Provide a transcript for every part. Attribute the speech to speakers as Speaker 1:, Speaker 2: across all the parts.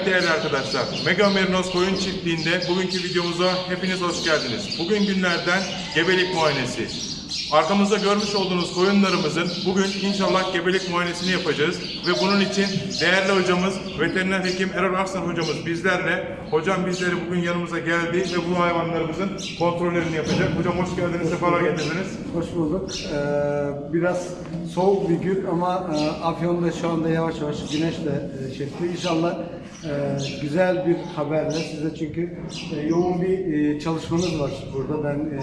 Speaker 1: Evet değerli arkadaşlar, Mega Merinos Koyun Çiftliği'nde bugünkü videomuza hepiniz hoş geldiniz. Bugün günlerden gebelik muayenesi. Arkamızda görmüş olduğunuz koyunlarımızın bugün inşallah gebelik muayenesini yapacağız. Ve bunun için değerli hocamız, veteriner hekim Erol Arslan hocamız bizlerle. Hocam bizleri bugün yanımıza geldi ve bu hayvanlarımızın kontrollerini yapacak. Hocam hoş geldiniz, sefalar getirdiniz.
Speaker 2: Hoş bulduk. Ee, biraz soğuk bir gün ama e, Afyon'da şu anda yavaş yavaş güneş de e, çekti. İnşallah e, güzel bir haberle size çünkü e, yoğun bir e, çalışmanız var burada. Ben e,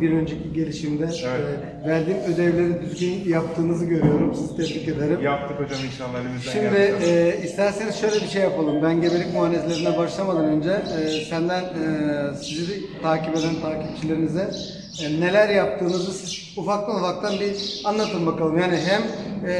Speaker 2: bir önceki gelişimde e, verdiğim ödevleri düzgün yaptığınızı görüyorum. Sizi tebrik ederim.
Speaker 1: Yaptık hocam inşallah elimizden
Speaker 2: Şimdi
Speaker 1: geldi.
Speaker 2: e, isterseniz şöyle bir şey yapalım. Ben gebelik muayenelerine başlamadan önce e, senden e, sizi takip eden takipçilerinize e, neler yaptığınızı siz ufaktan ufaktan bir anlatın bakalım. Yani hem e,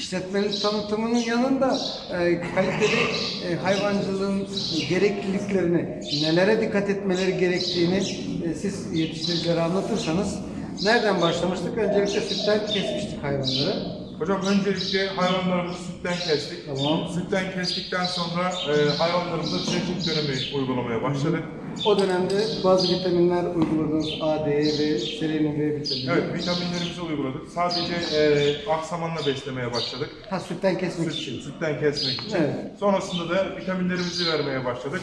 Speaker 2: işletmenin tanıtımının yanında e, kaliteli e, hayvancılığın gerekliliklerini, nelere dikkat etmeleri gerektiğini e, siz yetiştiricilere anlatırsanız nereden başlamıştık? Öncelikle sütten kesmiştik hayvanları.
Speaker 1: Hocam öncelikle hayvanlarımızı sütten kestik.
Speaker 2: Tamam.
Speaker 1: Sütten kestikten sonra e, hayvanlarımıza çeşit dönemi uygulamaya başladık.
Speaker 2: O dönemde bazı vitaminler uyguladınız. A, D ve selenyum B vitamini.
Speaker 1: Evet, vitaminlerimizi uyguladık. Sadece e, aksamanla beslemeye başladık.
Speaker 2: Ha sütten kesmek
Speaker 1: Süt,
Speaker 2: için.
Speaker 1: sütten kesmek için.
Speaker 2: Evet.
Speaker 1: Sonrasında da vitaminlerimizi vermeye başladık.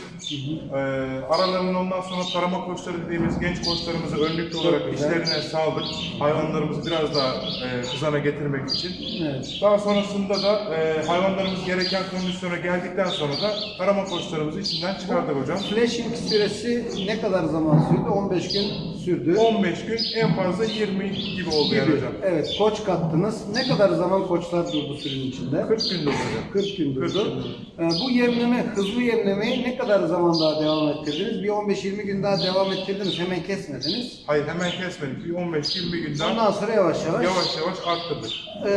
Speaker 1: E, aralarının ondan sonra tarama koçları dediğimiz genç koçlarımızı önlüklü olarak
Speaker 2: güzel.
Speaker 1: işlerine saldık. Hayvanlarımızı biraz daha e, kızana getirmek için.
Speaker 2: Evet.
Speaker 1: Daha sonrasında da e, hayvanlarımız gereken kondisyona geldikten sonra da tarama koçlarımızı içinden çıkardık hocam.
Speaker 2: Flashing süresi ne kadar zaman sürdü? 15 gün sürdü.
Speaker 1: 15 gün en fazla 20 gibi oldu yani hocam.
Speaker 2: Evet, koç kattınız. Ne kadar zaman koçlar durdu sürünün içinde?
Speaker 1: 40 gün oldu hocam.
Speaker 2: 40 gün
Speaker 1: 40
Speaker 2: durdu. Ee, bu yemleme, hızlı yemlemeyi ne kadar zaman daha devam ettirdiniz? Bir 15-20 gün daha devam ettirdiniz, hemen kesmediniz.
Speaker 1: Hayır hemen kesmedik. Bir 15-20 gün daha
Speaker 2: Ondan sonra yavaş yavaş,
Speaker 1: yavaş yavaş arttırdık.
Speaker 2: e,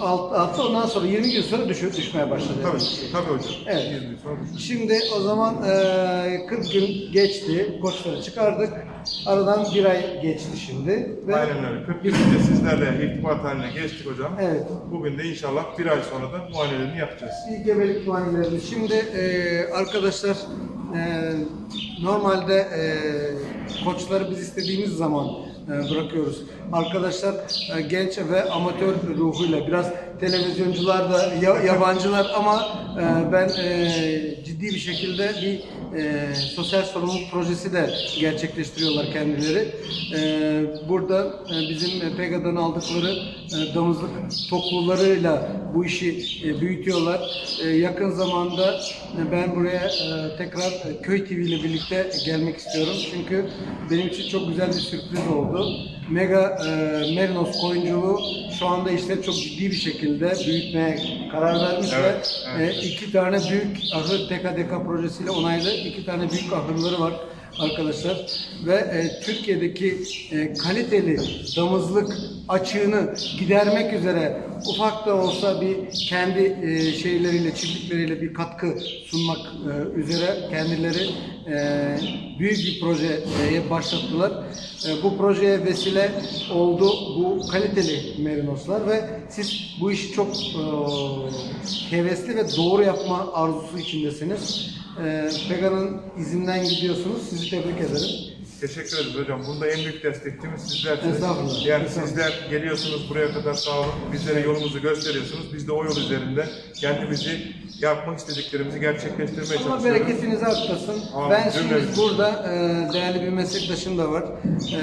Speaker 2: alt, altta ondan sonra 20 gün sonra düşüp düşmeye başladı.
Speaker 1: Tabii, tabii hocam.
Speaker 2: Evet.
Speaker 1: 20 gün sonra düştü.
Speaker 2: Şimdi o zaman e, 40 gün geçti, koçları çıkardık. Aradan bir ay geçti şimdi. Ve
Speaker 1: Aynen öyle. 40 günde sizlerle irtibat haline geçtik hocam.
Speaker 2: Evet.
Speaker 1: Bugün de inşallah bir ay sonra da muayenelerini yapacağız.
Speaker 2: İyi gebelik muayenelerini. Şimdi e, arkadaşlar e, normalde e, koçları biz istediğimiz zaman bırakıyoruz. Arkadaşlar e, genç ve amatör ruhuyla biraz televizyoncular da ya- yabancılar ama e, ben e, ciddi bir şekilde bir e, sosyal sorumluluk projesi de gerçekleştiriyorlar kendileri. E, burada e, bizim e, PEGA'dan aldıkları e, damızlık toklularıyla bu işi e, büyütüyorlar. E, yakın zamanda e, ben buraya e, tekrar e, Köy TV ile birlikte gelmek istiyorum. Çünkü benim için çok güzel bir sürpriz oldu. Mega e, Merinos koyunculuğu şu anda işte çok ciddi bir şekilde büyütmeye karar vermiş
Speaker 1: Evet,
Speaker 2: ve
Speaker 1: evet.
Speaker 2: e, iki tane büyük ahır TKDK projesiyle onaylı iki tane büyük ahırları var arkadaşlar ve e, Türkiye'deki e, kaliteli damızlık açığını gidermek üzere ufak da olsa bir kendi e, şeyleriyle çiftlikleriyle bir katkı sunmak e, üzere kendileri e, büyük bir projeye başlattılar. E, bu projeye vesile oldu bu kaliteli merinoslar ve siz bu işi çok e, hevesli ve doğru yapma arzusu içindesiniz. E, Pega'nın izinden gidiyorsunuz. Sizi tebrik ederim.
Speaker 1: Teşekkür ederiz hocam. Bunda en büyük destekçimiz sizlersiniz.
Speaker 2: Estağfurullah,
Speaker 1: Yani
Speaker 2: estağfurullah.
Speaker 1: sizler geliyorsunuz buraya kadar sağ olun. Bizlere yolumuzu gösteriyorsunuz. Biz de o yol üzerinde kendimizi yapmak istediklerimizi gerçekleştirmeye
Speaker 2: Allah
Speaker 1: çalışıyoruz.
Speaker 2: bereketinizi arttırsın.
Speaker 1: Amin.
Speaker 2: Ben şimdi
Speaker 1: Cümlemiz.
Speaker 2: burada e, değerli bir meslektaşım da var. E,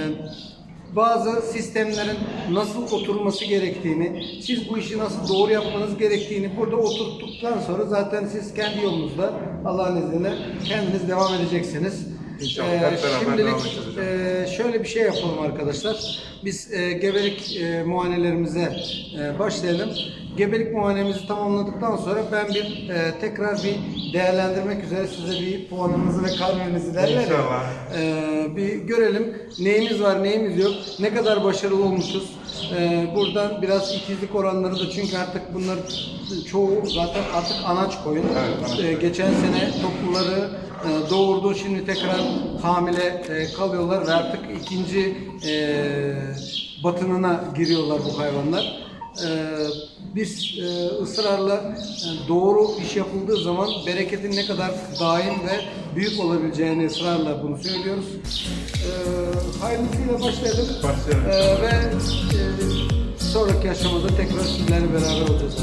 Speaker 2: bazı sistemlerin nasıl oturması gerektiğini, siz bu işi nasıl doğru yapmanız gerektiğini burada oturttuktan sonra zaten siz kendi yolunuzda Allah'ın izniyle kendiniz devam edeceksiniz.
Speaker 1: İnşallah hep beraber devam
Speaker 2: şimdilik
Speaker 1: edeceğiz
Speaker 2: e, şöyle bir şey yapalım arkadaşlar. Biz e, gebelik e, muayenelerimize e, başlayalım. Gebelik muayenemizi tamamladıktan sonra ben bir e, tekrar bir değerlendirmek üzere size bir puanınızı ve karnenizi derler ya.
Speaker 1: İnşallah.
Speaker 2: E, bir görelim neyimiz var neyimiz yok, ne kadar başarılı olmuşuz. E, buradan biraz ikizlik oranları da çünkü artık bunlar çoğu zaten artık anaç koyun.
Speaker 1: Evet,
Speaker 2: E, geçen sene topluları e, doğurdu. Şimdi tekrar hamile e, kalıyorlar ve artık ikinci e, batınına giriyorlar bu hayvanlar. E, biz e, ısrarla e, doğru iş yapıldığı zaman bereketin ne kadar daim ve büyük olabileceğini ısrarla bunu söylüyoruz. E, hayırlısıyla başlayalım.
Speaker 1: Başlayalım.
Speaker 2: E, ve e, sonraki aşamada tekrar sizlerle beraber olacağız.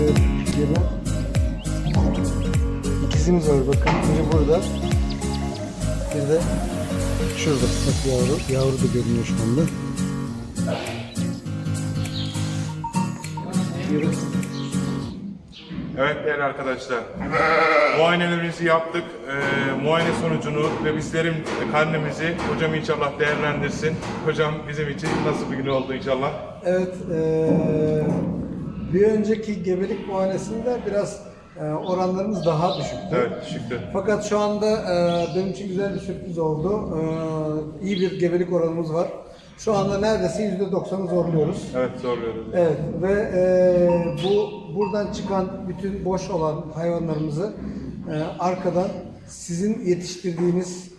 Speaker 2: Evet, gibi. İkizimiz var bakın. Biri burada. Bir de şurada. Bak yavru. Yavru da görünüyor şu anda. Yürü.
Speaker 1: Evet değerli arkadaşlar. Muayenelerimizi yaptık. Ee, muayene sonucunu ve bizlerin karnemizi hocam inşallah değerlendirsin. Hocam bizim için nasıl bir gün oldu inşallah?
Speaker 2: Evet, eee, bir önceki gebelik muayenesinde biraz oranlarımız daha düşüktü.
Speaker 1: Evet düşüktü.
Speaker 2: Fakat şu anda eee, benim için güzel bir sürpriz oldu. Eee, iyi bir gebelik oranımız var. Şu anda neredeyse %90'ı zorluyoruz.
Speaker 1: Evet zorluyoruz.
Speaker 2: Evet ve eee, bu buradan çıkan bütün boş olan hayvanlarımızı arkadan sizin yetiştirdiğiniz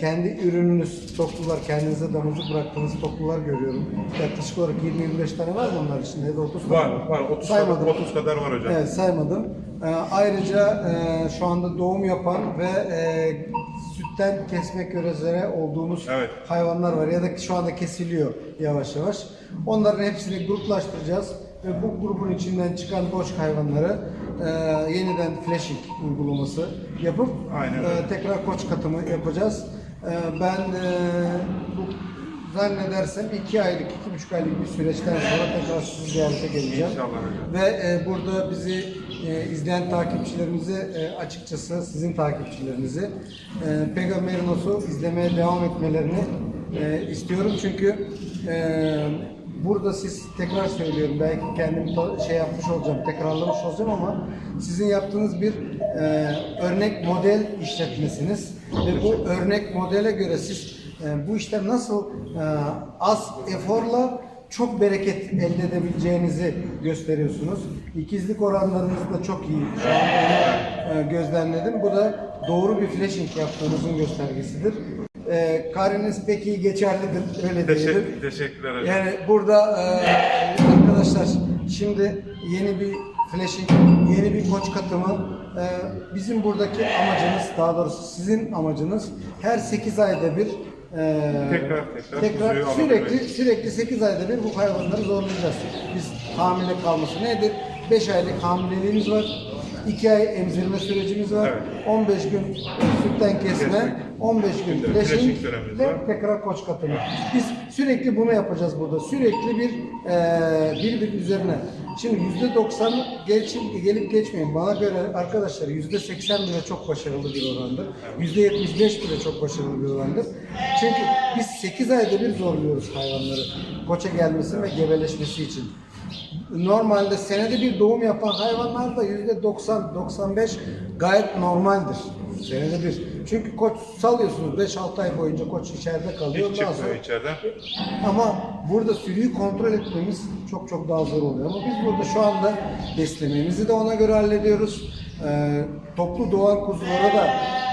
Speaker 2: kendi ürününüz toplular kendinize damızlık bıraktığınız toplular görüyorum. Yaklaşık olarak 20-25 tane var mı onlar içinde ya da 30 tane?
Speaker 1: Var var 30 kadar,
Speaker 2: Saymadım.
Speaker 1: 30 kadar var hocam.
Speaker 2: Evet saymadım. Ee, ayrıca e, şu anda doğum yapan ve e, sütten kesmek üzere olduğumuz
Speaker 1: Evet.
Speaker 2: hayvanlar var ya da şu anda kesiliyor yavaş yavaş. Onların hepsini gruplaştıracağız ve bu grubun içinden çıkan boş hayvanları e, yeniden flashing uygulaması yapıp e, tekrar koç katımı yapacağız. E, ben e, bu zannedersem iki aylık, iki buçuk aylık bir süreçten sonra tekrar sizi ziyarete geleceğim.
Speaker 1: İnşallah hocam.
Speaker 2: Ve e, burada bizi e, izleyen takipçilerimize e, açıkçası sizin takipçilerinizi e, Pegamberinos'u izlemeye devam etmelerini e, istiyorum. Çünkü e, burada siz tekrar söylüyorum belki kendim şey yapmış olacağım, tekrarlamış olacağım ama sizin yaptığınız bir e, örnek model işletmesiniz ve bu örnek modele göre siz e, bu işten nasıl e, az eforla çok bereket elde edebileceğinizi gösteriyorsunuz. İkizlik oranlarınız da çok iyi. Şu anda onu e, gözlemledim. Bu da doğru bir flashing yaptığınızın göstergesidir. E, karneniz pek iyi geçerlidir. Öyle diyelim.
Speaker 1: Teşekkür, teşekkürler hocam.
Speaker 2: Yani burada e, arkadaşlar şimdi yeni bir flashing, yeni bir koç katımı e, bizim buradaki amacımız daha doğrusu sizin amacınız her 8 ayda bir e,
Speaker 1: Tekrar, tekrar
Speaker 2: tekrar
Speaker 1: kuzuyu
Speaker 2: sürekli
Speaker 1: alabilmek.
Speaker 2: sürekli 8 ayda bir bu hayvanları zorlayacağız. Biz hamile kalması nedir? 5 aylık hamileliğimiz var. 2 ay emzirme sürecimiz var.
Speaker 1: Evet.
Speaker 2: 15 gün sütten kesme,
Speaker 1: Kesmek.
Speaker 2: 15 gün
Speaker 1: Bir de
Speaker 2: flashing
Speaker 1: flashing dönemimiz
Speaker 2: ve
Speaker 1: var.
Speaker 2: tekrar koç katımı. Biz sürekli bunu yapacağız burada. Sürekli bir eee birbiri üzerine. Şimdi yüzde doksan gelip geçmeyin. Bana göre arkadaşlar yüzde seksen bile çok başarılı bir orandır. Yüzde yetmiş beş bile çok başarılı bir orandır. Çünkü biz 8 ayda bir zorluyoruz hayvanları. Koça gelmesi ve gebeleşmesi için. Normalde senede bir doğum yapan hayvanlarda yüzde 90-95 gayet normaldir. Senede bir. Çünkü koç salıyorsunuz 5-6 ay boyunca koç içeride kalıyor.
Speaker 1: Hiç
Speaker 2: Ondan
Speaker 1: çıkmıyor
Speaker 2: sonra-
Speaker 1: içeriden.
Speaker 2: ama burada sürüyü kontrol etmemiz çok çok daha zor oluyor. Ama biz burada şu anda beslememizi de ona göre hallediyoruz. Ee, toplu doğan kuzulara da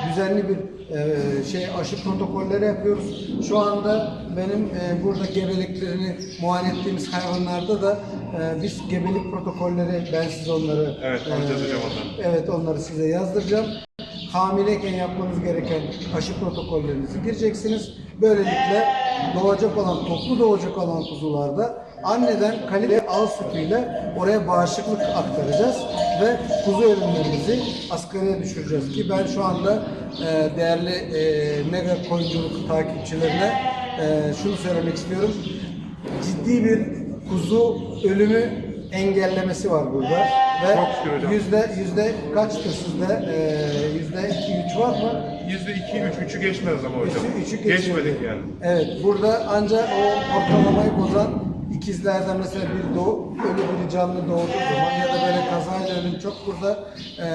Speaker 2: düzenli bir e, şey aşı protokolleri yapıyoruz. Şu anda benim e, burada gebeliklerini muayene ettiğimiz hayvanlarda da e, biz gebelik protokolleri ben size onları
Speaker 1: Evet, alacağız hocam onları.
Speaker 2: Evet onları size yazdıracağım. Hamileyken yapmanız gereken aşı protokollerinizi gireceksiniz. Böylelikle doğacak olan, toplu doğacak olan kuzularda anneden kalite ağız sütüyle oraya bağışıklık aktaracağız ve kuzu ölümlerimizi asgariye düşüreceğiz ki ben şu anda e, değerli e, mega koyunculuk takipçilerine e, şunu söylemek istiyorum. Ciddi bir kuzu ölümü engellemesi var burada ve yüzde yüzde kaçtır sizde yüzde iki üç var mı?
Speaker 1: Yüzde iki, üç, üçü geçmez ama hocam.
Speaker 2: Üçü- üçü geçmedi.
Speaker 1: Geçmedik yani.
Speaker 2: Evet burada ancak o ortalamayı bozan ikizlerden mesela bir doğu, ölü bir canlı doğduğu zaman ya da böyle kazayla ölüm çok burada e,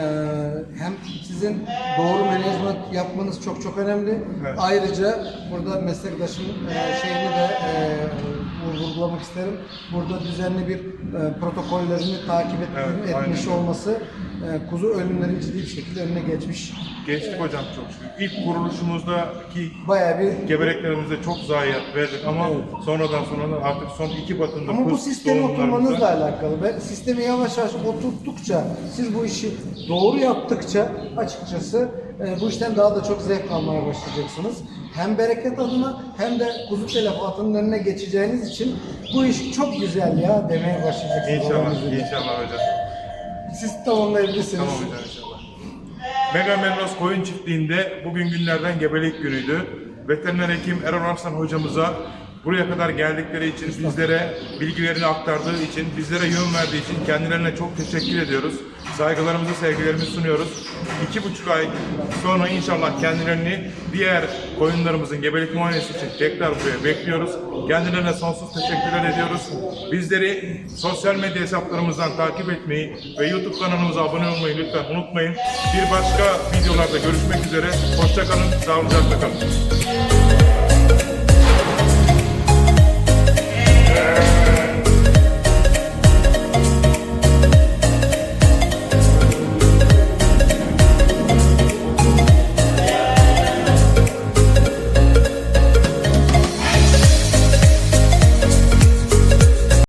Speaker 2: hem sizin doğru menajment yapmanız çok çok önemli.
Speaker 1: Evet.
Speaker 2: Ayrıca burada meslektaşın e, şeyini de e, vurgulamak isterim. Burada düzenli bir e, protokollerini takip et,
Speaker 1: Evet,
Speaker 2: etmiş
Speaker 1: aynen.
Speaker 2: olması e, kuzu ölümleri ciddi bir şekilde önüne geçmiş.
Speaker 1: Geçtik hocam çok şükür. İlk kuruluşumuzdaki
Speaker 2: Bayağı bir
Speaker 1: Gebereklerimize çok zayiat verdik ama
Speaker 2: Evet.
Speaker 1: sonradan sonradan artık son iki batında
Speaker 2: Ama bu
Speaker 1: kız doğumlarımızda-
Speaker 2: oturmanızla alakalı. Ve sistemi yavaş yavaş oturttukça, siz bu işi doğru yaptıkça açıkçası e, bu işten daha da çok zevk almaya başlayacaksınız. Hem bereket adına hem de kuzu telefatının önüne geçeceğiniz için bu iş çok güzel ya demeye başlayacaksınız. Allah'ın
Speaker 1: İnşallah,
Speaker 2: izniyle.
Speaker 1: inşallah hocam.
Speaker 2: Siz tamamlayabilirsiniz.
Speaker 1: Tamam hocam inşallah. Mega Melnos Koyun Çiftliği'nde bugün günlerden gebelik günüydü. Veteriner hekim Erol Arslan hocamıza buraya kadar geldikleri için, bizlere bilgilerini aktardığı için, bizlere yön verdiği için kendilerine çok teşekkür ediyoruz. Saygılarımızı, sevgilerimizi sunuyoruz. İki buçuk ay sonra inşallah kendilerini diğer koyunlarımızın gebelik muayenesi için tekrar buraya bekliyoruz. Kendilerine sonsuz teşekkürler ediyoruz. Bizleri sosyal medya hesaplarımızdan takip etmeyi ve YouTube kanalımıza abone olmayı lütfen unutmayın. Bir başka videolarda görüşmek üzere. Hoşçakalın, sağlıcakla kalın. Yeah.